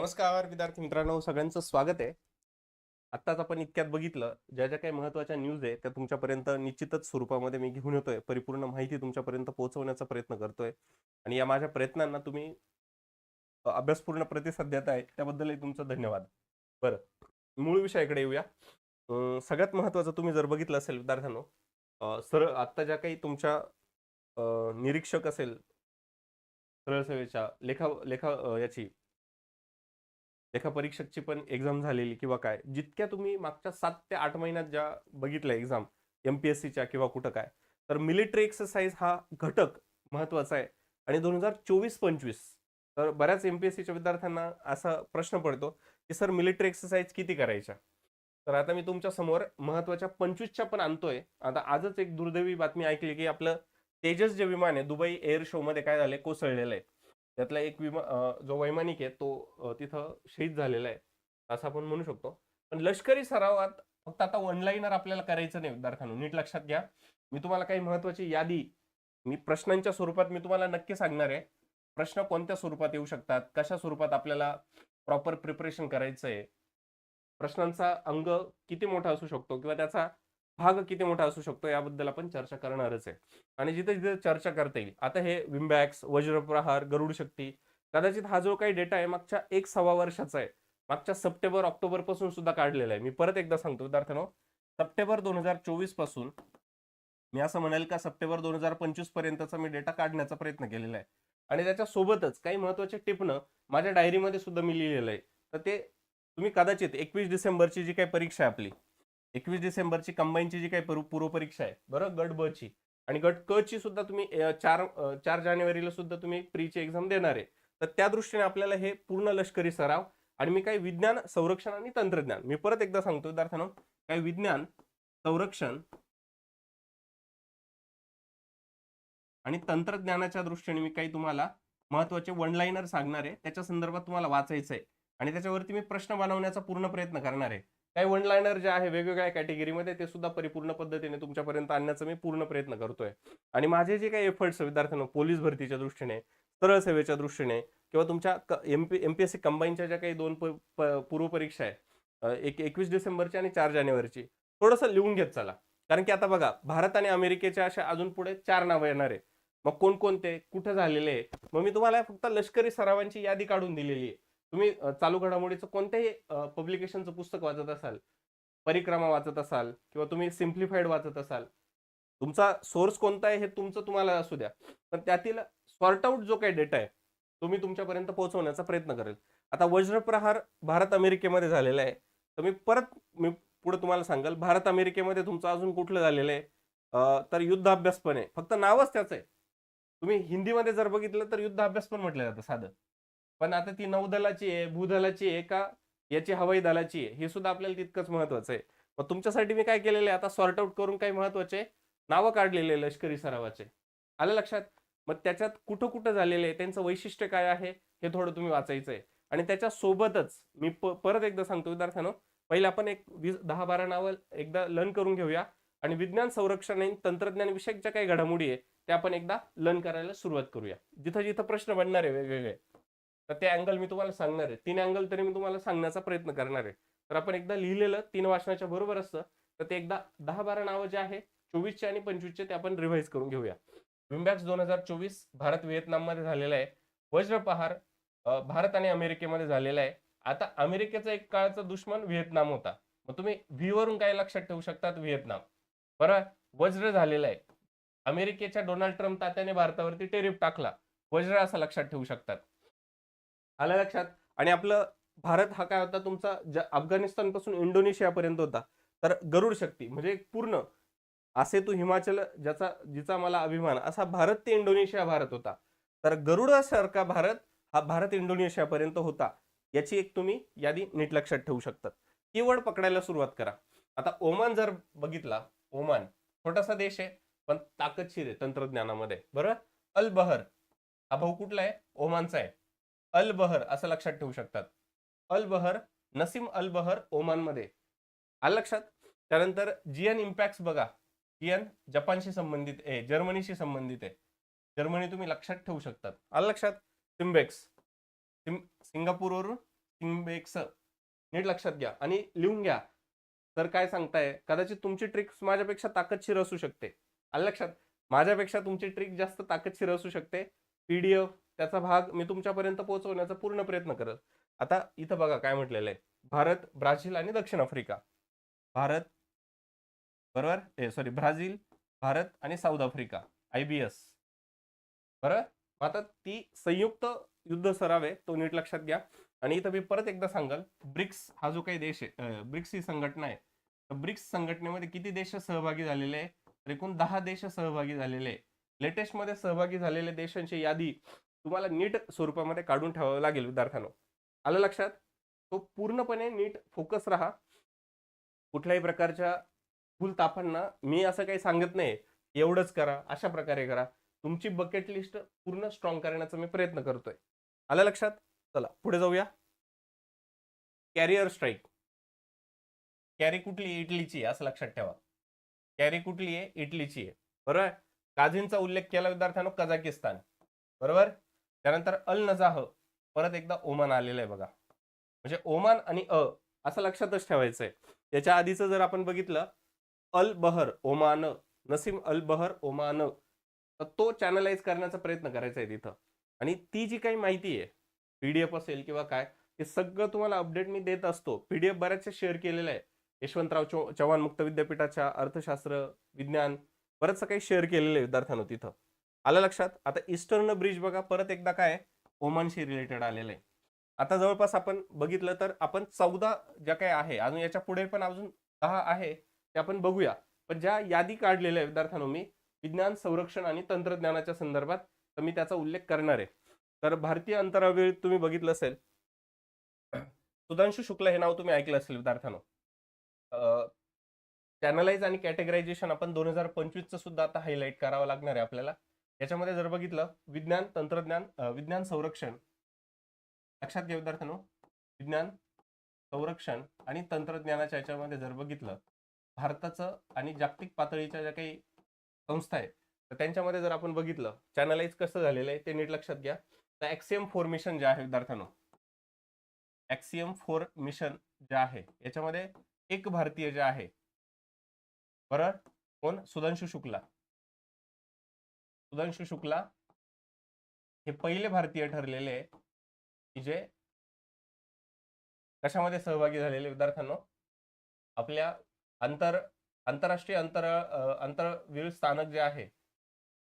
नमस्कार विद्यार्थी मित्रांनो. सगळ्यांचं स्वागत आहे. आत्ताच आपण इतक्यात बघितलं ज्या ज्या काही महत्त्वाच्या न्यूज आहे त्या तुमच्यापर्यंत निश्चितच स्वरूपामध्ये मी घेऊन येतोय. परिपूर्ण माहिती तुमच्यापर्यंत पोहोचवण्याचा प्रयत्न करतोय. आणि या माझ्या प्रयत्नांना तुम्ही अभ्यासपूर्ण प्रतिसाद देताय त्याबद्दलही तुमचं धन्यवाद. बरं मूळ विषयाकडे येऊया. सगळ्यात महत्त्वाचं तुम्ही जर बघितलं असेल विद्यार्थ्यांनो सरळ आत्ता ज्या काही तुमच्या निरीक्षक असेल सरळ सेवेच्या लेखा लेखा याची लेखा परीक्षकची पण एक्झाम झालेली किंवा काय जितक्या तुम्ही मागच्या सात ते आठ महिन्यात ज्या बघितल्या एक्झाम एम पी एस सीच्या किंवा कुठं काय तर मिलिटरी एक्सरसाइज हा घटक महत्त्वाचा आहे. आणि दोन हजार चोवीस पंचवीस तर बऱ्याच एम पी एस सीच्या विद्यार्थ्यांना असा प्रश्न पडतो की सर मिलिटरी एक्सरसाइज किती करायच्या? तर आता मी तुमच्यासमोर महत्त्वाच्या पंचवीसच्या पण आणतोय. आता आजच एक दुर्दैवी बातमी ऐकली की आपलं तेजस जे विमान आहे दुबई एअर शो मध्ये काय झालंय कोसळलेलं आहे. त्यातला एक विमा जो वैमानिक आहे तो तिथं शहीद झालेला आहे असं आपण म्हणू शकतो. पण लष्करी सरावात फक्त आता ऑनलाईनर आपल्याला करायचं नाही विद्यार्थ्यांनो नीट लक्षात घ्या. मी तुम्हाला काही महत्वाची यादी मी प्रश्नांच्या स्वरूपात मी तुम्हाला नक्की सांगणार आहे. प्रश्न कोणत्या स्वरूपात येऊ शकतात? कशा स्वरूपात आपल्याला प्रॉपर प्रिपरेशन करायचं आहे प्रश्नांचा अंग किती मोठा असू शकतो? किंवा त्याचा भाग किती मोठा असू शकतो याबद्दल आपण चर्चा करणारच आहे. आणि जिथे जिथे चर्चा करता येईल आता हे विम्बॅक्स वज्रप्रहार गरुड शक्ती कदाचित हा जो काही डेटा आहे मागच्या एक सव्वा वर्षाचा आहे. मागच्या सप्टेंबर ऑक्टोबरपासून सुद्धा काढलेला आहे. मी परत एकदा सांगतो विद्यार्थ्यांनो सप्टेंबर दोन हजार चोवीसपासून मी असं म्हणेल का सप्टेंबर दोन हजार पंचवीस पर्यंतचा मी डेटा काढण्याचा प्रयत्न केलेला आहे. आणि त्याच्या सोबतच काही महत्त्वाचे टिपणं माझ्या डायरीमध्ये सुद्धा मी लिहिलेलं आहे. तर ते तुम्ही कदाचित एकवीस डिसेंबरची जी काही परीक्षा आहे आपली एकवीस डिसेंबरची कंबाईनची जी काही पूर्व परीक्षा आहे बरं? गट ब ची. आणि गट क ची सुद्धा तुम्ही चार चार जानेवारीला सुद्धा तुम्ही प्रीची एक्झाम देणार आहे. तर त्या दृष्टीने आपल्याला हे पूर्ण लष्करी सराव आणि मी काही विज्ञान संरक्षण आणि तंत्रज्ञान मी परत एकदा सांगतो विद्यार्थ्यांनो काही विज्ञान संरक्षण आणि तंत्रज्ञानाच्या दृष्टीने मी काही तुम्हाला महत्त्वाचे वन लाईनर सांगणार आहे. त्याच्या संदर्भात तुम्हाला वाचायचं आहे आणि त्याच्यावरती मी प्रश्न बनवण्याचा पूर्ण प्रयत्न करणार आहे. काही वनलायनर जे आहे वेगवेगळ्या कॅटेगरीमध्ये ते सुद्धा परिपूर्ण पद्धतीने तुमच्यापर्यंत आणण्याचा मी पूर्ण प्रयत्न करतोय. आणि माझे जे काही एफर्ट्स विद्यार्थ्यांना पोलीस भरतीच्या दृष्टीने सरळ सेवेच्या दृष्टीने किंवा तुमच्या एमपी सी कंबाईनच्या ज्या काही दोन पूर्वपरीक्षा पूर्व परीक्षा आहे एक एकवीस डिसेंबरची आणि चार जानेवारीची थोडंसं लिहून घेत चला. कारण की आता बघा भारत आणि अमेरिकेच्या अशा अजून पुढे चार नावं येणार आहे मग कोणकोणते कुठं झालेले आहे मग मी तुम्हाला फक्त लष्करी सरावांची यादी काढून दिलेली आहे. तुम्ही चालू घडामोडीचं कोणत्याही पब्लिकेशनचं पुस्तक वाचत असाल परिक्रमा वाचत असाल किंवा तुम्ही सिम्प्लिफाईड वाचत असाल तुमचा सोर्स कोणता आहे हे तुमचं तुम्हाला असू द्या. पण त्यातील सॉर्ट आउट जो काही डेटा आहे तो मी तुमच्यापर्यंत पोहोचवण्याचा प्रयत्न करेल. आता वज्रप्रहार भारत अमेरिकेमध्ये झालेला आहे. तर मी परत मी पुढे तुम्हाला सांगाल भारत अमेरिकेमध्ये तुमचं अजून कुठलं झालेलं आहे? तर युद्ध अभ्यास पण आहे. फक्त नावच त्याचं आहे. तुम्ही हिंदीमध्ये जर बघितलं तर युद्ध अभ्यास पण म्हटलं जातं साधं. पण आता ती नौदलाची आहे भूदलाची आहे का? याची हवाई दलाची आहे. हे सुद्धा आपल्याला तितकंच महत्वाचं आहे. मग तुमच्यासाठी मी काय केलेलं आहे? आता सॉर्ट आउट करून काही महत्त्वाचे नावं काढलेले लष्करी सरावाचे. आलं लक्षात? मग त्याच्यात कुठं कुठं झालेले आहे? त्यांचं वैशिष्ट्य काय आहे? हे थोडं तुम्ही वाचायचं आहे. आणि त्याच्या सोबतच मी प- परत एकदा सांगतो विद्यार्थ्यांनो. पहिले आपण एक वीस दहा बारा नावं एकदा लर्न करून घेऊया. आणि विज्ञान संरक्षण आणि तंत्रज्ञान विषयक ज्या काही घडामोडी आहे त्या आपण एकदा लर्न करायला सुरुवात करूया. जिथं जिथं प्रश्न बनणार आहे वेगवेगळे. तर ते अँगल मी तुम्हाला सांगणार आहे. तीन अँगल तरी मी तुम्हाला सांगण्याचा प्रयत्न करणार आहे. तर आपण एकदा लिहिलेलं तीन वाचनाच्या बरोबर असतं. तर ते एकदा दहा बारा नावं जे आहे चोवीसचे आणि पंचवीसचे ते आपण रिव्हाइज करून घेऊया. विम्बॅक्स दोन हजार चोवीस भारत व्हिएतनाममध्ये झालेला आहे. वज्रपहार भारत आणि अमेरिकेमध्ये झालेला आहे. आता अमेरिकेचा एक काळचा दुश्मन व्हिएतनाम होता. मग तुम्ही व्ही वरून काय लक्षात ठेवू शकतात? व्हिएतनाम. बरं वज्र झालेला आहे. अमेरिकेच्या डोनाल्ड ट्रम्प तात्याने भारतावरती टेरिफ टाकला. वज्र असं लक्षात ठेवू शकतात. आलं लक्षात? आणि आपलं भारत हा काय होता? तुमचा ज- अफगाणिस्तानपासून होता. तर गरुड शक्ती म्हणजे एक पूर्ण असे तू हिमाचल ज्याचा जिचा मला अभिमान असा भारत ते इंडोनेशिया भारत होता. तर गरुडासारखा भारत हा भारत इंडोनेशियापर्यंत होता याची एक तुम्ही यादी नीट लक्षात ठेवू शकतात. कीवर्ड पकडायला सुरुवात करा. आता ओमान जर बघितला ओमान छोटासा देश आहे पण ताकदशीर आहे तंत्रज्ञानामध्ये. बरं? अल बहर हा भाऊ कुठला आहे? ओमानचा आहे. अल बहर असं लक्षात ठेवू शकतात. अल बहर नसीम अल बहर ओमानमध्ये. आलं लक्षात? त्यानंतर जियन इम्पॅक्ट बघा. जियन जपानशी संबंधित आहे जर्मनीशी संबंधित आहे. जर्मनी तुम्ही लक्षात ठेवू शकतात. आलं लक्षात? सिम्बेक्स. सिम सिंगापूरवरून सिम्बेक्स. नीट लक्षात घ्या. आणि लिहून घ्या. तर काय सांगताय? कदाचित तुमची ट्रिक माझ्यापेक्षा ताकदशीर असू शकते. आलं लक्षात? माझ्यापेक्षा तुमची ट्रिक जास्त ताकदशीर असू शकते. पीडीएफ त्याचा भाग मी तुमच्यापर्यंत पोहोचवण्याचा पूर्ण प्रयत्न करत. आता इथं बघा काय म्हटलेलं आहे भारत ब्राझील आणि दक्षिण आफ्रिका. भारत बरोबर? सॉरी ब्राझील भारत आणि South Africa. I B S बरं मग आता ती संयुक्त युद्ध सराव आहे तो नीट लक्षात घ्या. आणि इथं मी परत एकदा सांगाल ब्रिक्स हा जो काही देश आहे ब्रिक्स ही संघटना आहे. तर ब्रिक्स संघटनेमध्ये किती देश सहभागी झालेले आहे तर एकूण दहा देश सहभागी झालेले आहे लेटेस्टमध्ये सहभागी झालेल्या देशांची यादी तुम्हाला नीट स्वरूपामध्ये काढून ठेवावं लागेल विद्यार्थ्यांनो. आलं लक्षात? तो पूर्णपणे नीट फोकस राहा. कुठल्याही प्रकारच्या भूल तापांना मी असं काही सांगत नाही. एवढंच करा अशा प्रकारे करा. तुमची बकेट लिस्ट पूर्ण स्ट्रॉंग करण्याचा मी प्रयत्न करतोय. आलं लक्षात? चला पुढे जाऊया. कॅरियर स्ट्राईक कॅरी कुठली? इटलीची आहे असं लक्षात ठेवा. कॅरी कुठली आहे? इटलीची आहे. बरोबर? काझींचा उल्लेख केला विद्यार्थ्यांनो कझाकिस्तान. बरोबर? त्यानंतर अल नजाह परत एकदा ओमान आलेलं आहे बघा. म्हणजे ओमान आणि अ असं लक्षातच ठेवायचंय. याच्या आधीचं जर आपण बघितलं अल बहर ओमान नसीम अल बहर ओमान तर तो चॅनलाइज करण्याचा प्रयत्न करायचा आहे तिथं. आणि ती जी काही माहिती आहे पीडीएफ असेल किंवा काय हे सगळं तुम्हाला अपडेट मी देत असतो. पीडीएफ बऱ्याचशा शेअर केलेलं आहे यशवंतराव चौ चव्हाण मुक्त विद्यापीठाच्या अर्थशास्त्र विज्ञान बरंचसं काही शेअर केलेलं आहे विद्यार्थ्यांना तिथं. आलं लक्षात? आता ईस्टर्न ब्रिज बघा परत एकदा काय ओमानशी रिलेटेड आलेलं आहे. आता जवळपास आपण बघितलं तर आपण चौदा ज्या काही आहे अजून याच्यापुढे पण अजून दहा आहे ते आपण बघूया. पण ज्या यादी काढलेल्या आहे विद्यार्थ्यांनो मी विज्ञान संरक्षण आणि तंत्रज्ञानाच्या संदर्भात तर मी त्याचा उल्लेख करणार आहे. तर भारतीय अंतराळवीर तुम्ही बघितलं असेल. सुधांशु शुक्ला हे नाव तुम्ही ऐकलं असेल विद्यार्थ्यांनो. चॅनलाइज आणि कॅटेगरायझेशन आपण दोन हजार पंचवीसचं सुद्धा आता हायलाईट करावं लागणार आहे आपल्याला. याच्यामध्ये जर बघितलं विज्ञान तंत्रज्ञान विज्ञान संरक्षण. लक्षात घ्या विद्यार्थ्यांनो. विज्ञान संरक्षण आणि तंत्रज्ञानाच्या याच्यामध्ये जर बघितलं भारताचं आणि जागतिक पातळीच्या ज्या काही संस्था आहेत तर त्यांच्यामध्ये जर आपण बघितलं चॅनलाइज कसं झालेलं आहे ते नीट लक्षात घ्या. तर ॲक्सियम फोर मिशन जे आहे विद्यार्थ्यांनो ॲक्सियम फोर मिशन जे आहे याच्यामध्ये एक भारतीय जे आहे बरं कोण? सुधांशु शुक्ला. सुधांशु शुक्ला हे पहिले भारतीय ठरलेले आहे की जे कशामध्ये सहभागी झालेले विद्यार्थ्यांनो आपल्या आंतर आंतरराष्ट्रीय अंतर अ, अंतरवीर स्थानक जे आहे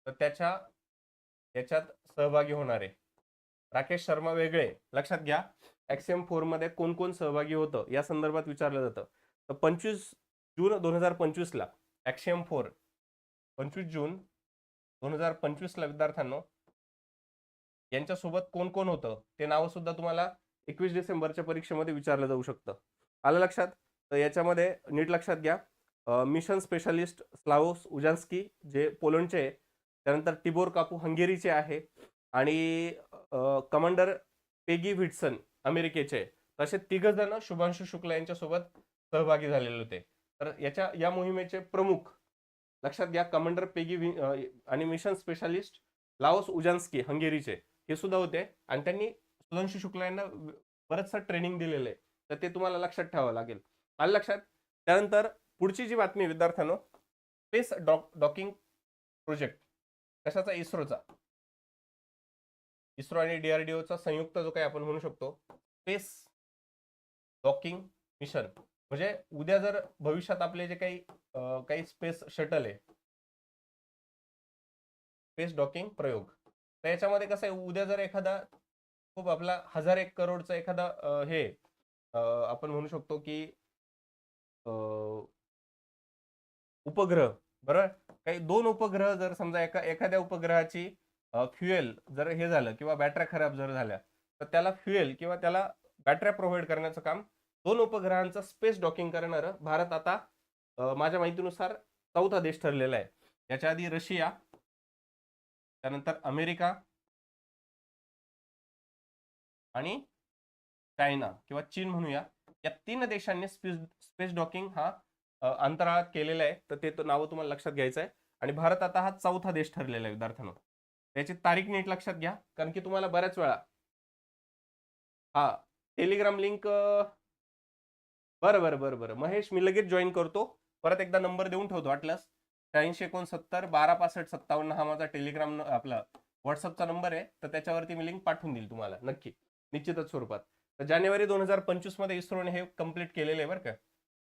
तर त्याच्या याच्यात सहभागी होणारे राकेश शर्मा वेगळे. लक्षात घ्या ऍक्सियम फोरमध्ये कोण कोण सहभागी होतं या संदर्भात विचारलं जातं. तर पंचवीस जून दोन हजार पंचवीसला ऍक्सियम फोर पंचवीस जून दोन हजार पंचवीसला विद्यार्थ्यांनो यांच्यासोबत कोण कोण होतं ते नाव सुद्धा तुम्हाला एकवीस डिसेंबरच्या परीक्षेमध्ये विचारलं जाऊ शकतं. आलं लक्षात? तर याच्यामध्ये नीट लक्षात घ्या. मिशन स्पेशालिस्ट स्लावोस उजान्स्की जे पोलंडचे त्यानंतर टिबोर कापू हंगेरीचे आहे आणि कमांडर पेगी व्हिटसन अमेरिकेचे तसे तिघ जण शुभांशु शुक्ला यांच्यासोबत सहभागी झालेले होते. तर याच्या या मोहिमेचे प्रमुख लक्षात घ्या कमांडर पेगी आणि मिशन स्पेशालिस्ट लाओस उजान्स्की हंगेरीचे. हे सुद्धा होते. आणि त्यांनी सुधांशु शुक्ला यांना बरंचसं ट्रेनिंग दिलेलं आहे तर ते तुम्हाला लक्षात ठेवावं लागेल. आलं लक्षात? त्यानंतर पुढची जी बातमी विद्यार्थ्यांनो स्पेस डॉक डॉकिंग प्रोजेक्ट कशाचा? इस्रोचा. इस्रो आणि डीआरडीओचा संयुक्त जो काही आपण म्हणू शकतो स्पेस डॉकिंग मिशन म्हणजे उद्या जर भविष्यात आपले जे काही काही स्पेस शटल आहे. स्पेस डॉकिंग प्रयोग. तर याच्यामध्ये कसं आहे उद्या जर एखादा खूप आपला हजार एक करोडचा एखादा हे आपण म्हणू शकतो की उपग्रह बरोबर काही दोन उपग्रह जर समजा एका एखाद्या उपग्रहाची फ्युएल जर हे झालं किंवा बॅटऱ्या खराब जर झाल्या तर त्याला फ्युएल किंवा त्याला बॅटऱ्या प्रोव्हाइड करण्याचं काम दोन उपग्रहांचं स्पेस डॉकिंग करणारं भारत आता माझ्या माहितीनुसार चौथा देश ठरलेला आहे. याच्या आधी रशिया त्यानंतर अमेरिका आणि चायना किंवा चीन म्हणूया. या तीन देशांनी स्पेस स्पेस डॉकिंग हा अंतराळात केलेला आहे. तर ते तो नावं तुम्हाला लक्षात घ्यायचं आहे. आणि भारत आता हा चौथा देश ठरलेला आहे विद्यार्थ्यांनो. त्याची तारीख नीट लक्षात घ्या. कारण की तुम्हाला बऱ्याच वेळा हा टेलिग्राम लिंक बरं बरं बरं बरं. महेश मी लगेच जॉईन करतो. परत एकदा नंबर देऊन ठेवतो वाटल्यास शहाऐंशी एकोणसत्तर बारा पासष्ट सत्तावन्न हा माझा टेलिग्राम आपला व्हॉट्सअपचा नंबर आहे. तर त्याच्यावरती मी लिंक पाठवून देईल तुम्हाला नक्की. निश्चितच स्वरूपात. तर जानेवारी दोन हजार पंचवीसमध्ये इस्रोने हे कंप्लीट केलेलं आहे बरं का.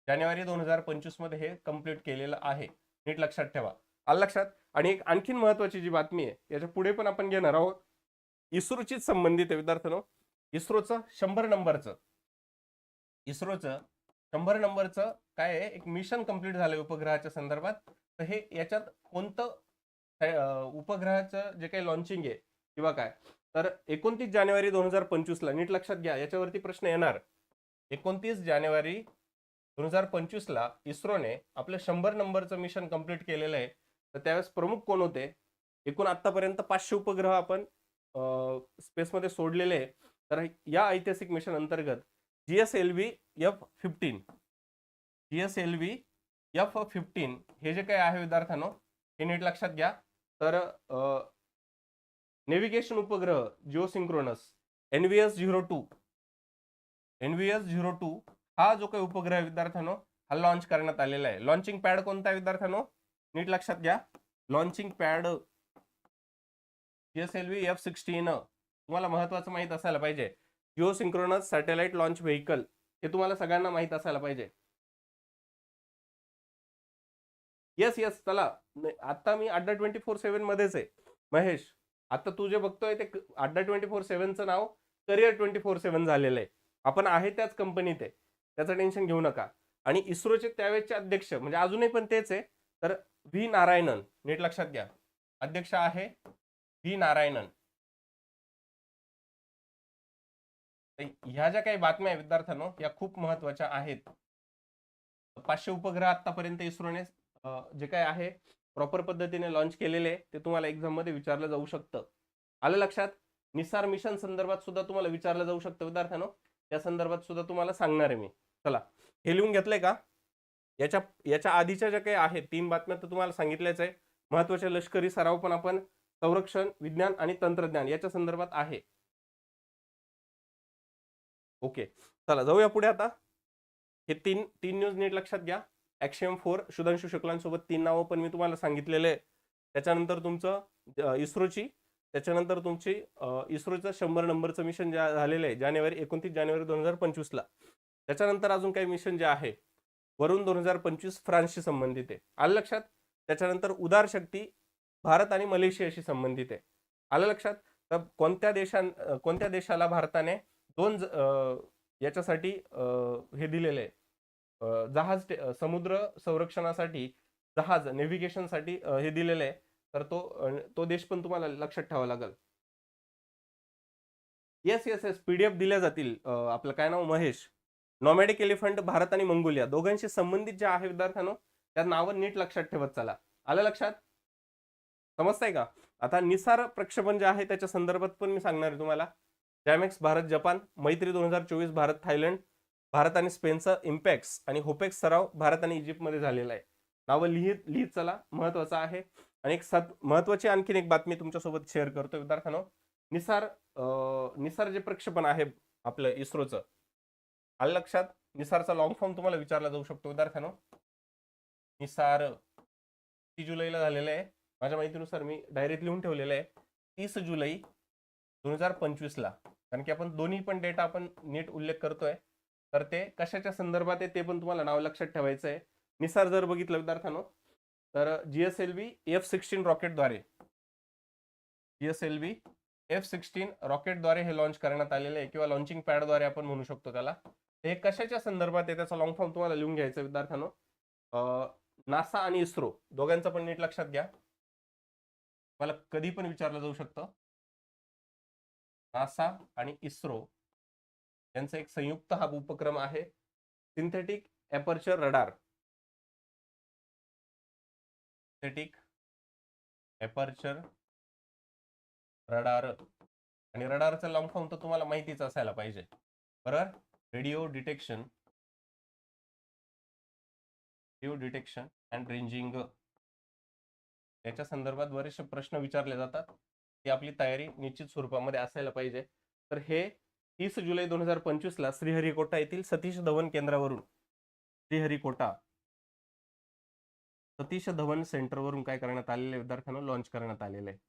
जानेवारी दोन हजार पंचवीसमध्ये हे कंप्लीट केलेलं आहे. नीट लक्षात ठेवा. आलं लक्षात? आणि एक आणखीन महत्वाची जी बातमी आहे याच्यापुढे पण आपण घेणार आहोत. इस्रोचीच संबंधित आहे विद्यार्थ्यांनो. इस्रोचं शंभर नंबरचं. इस्रोचं शंभर नंबरचं काय आहे? एक मिशन कंप्लीट झालंय उपग्रहाच्या संदर्भात. तर हे याच्यात कोणतं उपग्रहाचं जे काही लॉन्चिंग आहे किंवा काय? तर एकोणतीस जानेवारी दोन हजार पंचवीसला नीट लक्षात घ्या याच्यावरती प्रश्न येणार. एकोणतीस जानेवारी दोन हजार पंचवीसला इस्रोने आपलं शंभर नंबरचं मिशन कंप्लीट केलेलं आहे. तर त्यावेळेस प्रमुख कोण होते? एकूण आतापर्यंत पाचशे उपग्रह आपण स्पेसमध्ये सोडलेले आहे. तर या ऐतिहासिक मिशन अंतर्गत G S L V F fifteen G S L V F fifteen हे जे काही आहे विद्यार्थ्यांनो हे नीट लक्षात घ्या. तर नेव्हिगेशन उपग्रह geo synchronous N V S zero two N V S zero two हा जो काही उपग्रह विद्यार्थ्यांनो हा लॉन्च करण्यात आलेला आहे. लॉन्चिंग पॅड कोणता आहे विद्यार्थ्यांनो? नीट लक्षात घ्या. Launching pad G S L V F sixteen तुम्हाला महत्वाचं माहीत असायला पाहिजे. Geo synchronous satellite launch vehicle हे तुम्हाला सगळ्यांना माहीत असायला पाहिजे. येस येस चला. आता मी अड्डा ट्वेंटी फोर सेव्हन मध्येच आहे. महेश आता तू जे बघतोय ते अड्डा ट्वेंटी फोर सेव्हनचं नाव करिअर ट्वेंटी फोर सेव्हन झालेलं आहे. आपण आहे त्याच कंपनीत आहे त्याचं टेन्शन घेऊ नका. आणि इस्रोचे त्यावेळेचे अध्यक्ष म्हणजे अजूनही पण तेच आहे तर व्ही नारायणन नीट लक्षात घ्या. अध्यक्ष आहे व्ही नारायणन. ह्या ज्या काही बातम्या विद्यार्थ्यांनो या खूप महत्त्वाच्या आहेत. पाचशे उपग्रह आतापर्यंत इस्रोने जे काय आहे प्रॉपर पद्धतीने लॉन्च केलेले ते तुम्हाला एक्झाममध्ये विचारलं जाऊ शकतं. आलं लक्षात? निसार मिशन संदर्भात सुद्धा तुम्हाला विचारलं जाऊ शकतं विद्यार्थ्यांनो. त्या संदर्भात सुद्धा तुम्हाला सांगणार आहे मी. चला. हे लिहून घेतलंय का? याच्या याच्या आधीच्या ज्या काही आहेत तीन बातम्या तर तुम्हाला सांगितल्याच आहे. महत्त्वाचे लष्करी सराव पण आपण संरक्षण विज्ञान आणि तंत्रज्ञान याच्या संदर्भात आहे. ओके. चला जाऊया पुढे आता. हे तीन तीन न्यूज नीट लक्षात घ्या. ॲक्शियम फोर सुधांशु शुक्लांसोबत तीन नावं पण मी तुम्हाला सांगितलेले आहे त्याच्यानंतर तुमचं इस्रोची त्याच्यानंतर तुमची इस्रोचं शंभर नंबरचं मिशन जे झालेलं आहे जानेवारी एकोणतीस जानेवारी दोन हजार पंचवीसला त्याच्यानंतर अजून काही मिशन जे आहे वरून दोन हजार पंचवीस फ्रान्सशी संबंधित आहे. आलं लक्षात? त्याच्यानंतर उदार शक्ती भारत आणि मलेशियाशी संबंधित आहे. आलं लक्षात? तर कोणत्या देशां कोणत्या देशाला भारताने दोन याच्यासाठी हे दिलेले आहे जहाज समुद्र संरक्षणासाठी जहाज नेव्हिगेशनसाठी हे दिलेलं आहे तर तो तो देश पण तुम्हाला लक्षात ठेवावा लागेल. येस येस येस पीडीएफ दिल्या जातील आपलं काय नाव? महेश. नॉमॅडिक एलिफंट भारत आणि मंगोलिया. दोघांशी संबंधित जे आहे विद्यार्थ्यांनो त्या नावं नीट लक्षात ठेवत चला. आलं लक्षात? समजतंय का? आता निसार प्रक्षेपण जे आहे त्याच्या संदर्भात पण मी सांगणार आहे तुम्हाला. डॅमेक्स भारत जपान मैत्री दोन हजार चोवीस भारत थायलंड भारत आणि स्पेनचा इम्पॅक्स आणि होपेक्स सराव भारत आणि इजिप्तमध्ये झालेला आहे. नावं लिहित लिहित चला महत्वाचं आहे. आणि एक सात महत्वाची आणखीन एक बातमी तुमच्यासोबत शेअर करतो विद्यार्थ्यांनो. निसार निसार जे प्रक्षेपण आहे आपलं इस्रोचं आलं लक्षात? निसारचा लॉंग फॉर्म तुम्हाला विचारला जाऊ शकतो विद्यार्थ्यानो. निसार तीस जुलैला झालेलं आहे. माझ्या माहितीनुसार मी डायरेक्ट लिहून ठेवलेलं आहे. तीस जुलै दोन हजार पंचवीसला. कारण की आपण दोन्ही पण डेटा आपण नीट उल्लेख करतोय. तर ते कशाच्या संदर्भात आहे ते पण तुम्हाला नाव लक्षात ठेवायचं आहे निसार जर बघितलं विद्यार्थ्यानो तर G S L B F sixteen रॉकेटद्वारे G S L B F sixteen रॉकेटद्वारे हे लॉन्च करण्यात आलेलं आहे किंवा लॉन्चिंग पॅडद्वारे आपण म्हणू शकतो त्याला. हे कशाच्या संदर्भात आहे त्याचा लॉंग फॉर्म तुम्हाला लिहून घ्यायचा विद्यार्थ्यांनो. नासा आणि इस्रो दोघांचं पण नीट लक्षात घ्या. मला कधी पण विचारलं जाऊ शकतं. नासा आणि इस्रो यांचा एक संयुक्त हा उपक्रम आहे. Synthetic aperture radar synthetic aperture radar आणि रडारचा लॉंग फॉर्म तर तुम्हाला माहितीच असायला पाहिजे. बरोबर? Radio detection radio detection and ranging याच्या संदर्भात बरेचसे प्रश्न विचारले जातात. ही आपली तयारी निश्चित स्वरूपामध्ये असायला पाहिजे. तर हे तीस जुलै दोन हजार पंचवीस ला श्रीहरिकोटा येथील सतीश धवन केंद्रावरून. श्रीहरिकोटा. सतीश धवन सेंटरवरून काय करण्यात आलेले विद्यार्थ्यांना लॉन्च करण्यात आलेलं आहे.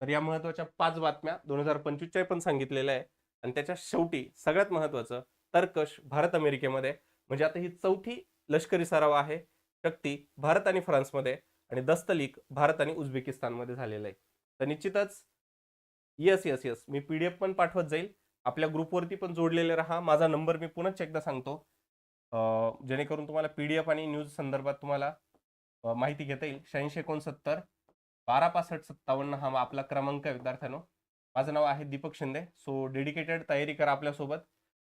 तर या महत्त्वाच्या पाच बातम्या दोन हजार पंचवीसच्या पण सांगितलेल्या आहे. आणि त्याच्या शेवटी सगळ्यात महत्वाचं तर्कश भारत अमेरिकेमध्ये. म्हणजे आता ही चौथी लष्करी सराव आहे. शक्ती भारत आणि फ्रान्समध्ये. आणि दस्तलीक भारत आणि उझबेकिस्तानमध्ये झालेलं आहे. तर निश्चितच येस येस येस मी पी डी एफ पण पाठवत जाईल. आपल्या ग्रुपवरती पण जोडलेले राहा. माझा नंबर मी पुन्हा एकदा सांगतो. जेणेकरून तुम्हाला पी डी एफ आणि न्यूज संदर्भात तुम्हाला माहिती घेता येईल. शहाऐंशी एकोणसत्तर बारा पासष्ट सत्तावन्न हा आपला क्रमांक आहे विद्यार्थ्यानो. माझं नाव आहे दीपक शिंदे. सो डेडिकेटेड तयारी करा आपल्यासोबत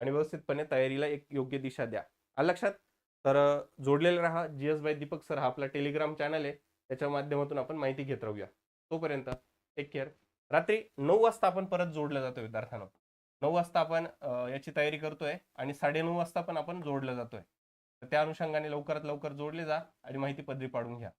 आणि व्यवस्थितपणे तयारीला एक योग्य दिशा द्या. आलं लक्षात? तर जोडलेले राहा. G S by Deepak sir हा आपला टेलिग्राम चॅनल आहे. त्याच्या माध्यमातून आपण माहिती घेत राहूया. तोपर्यंत टेक केअर रात्री नऊ वाजता आपण परत जोडलं जातो विद्यार्थ्यांना. नऊ वाजता आपण याची तयारी करतोय आणि साडेनऊ वाजता पण आपण जोडलं जातोय. तर त्या अनुषंगाने लवकरात लवकर जोडले जा आणि माहिती पदरी पाडून घ्या.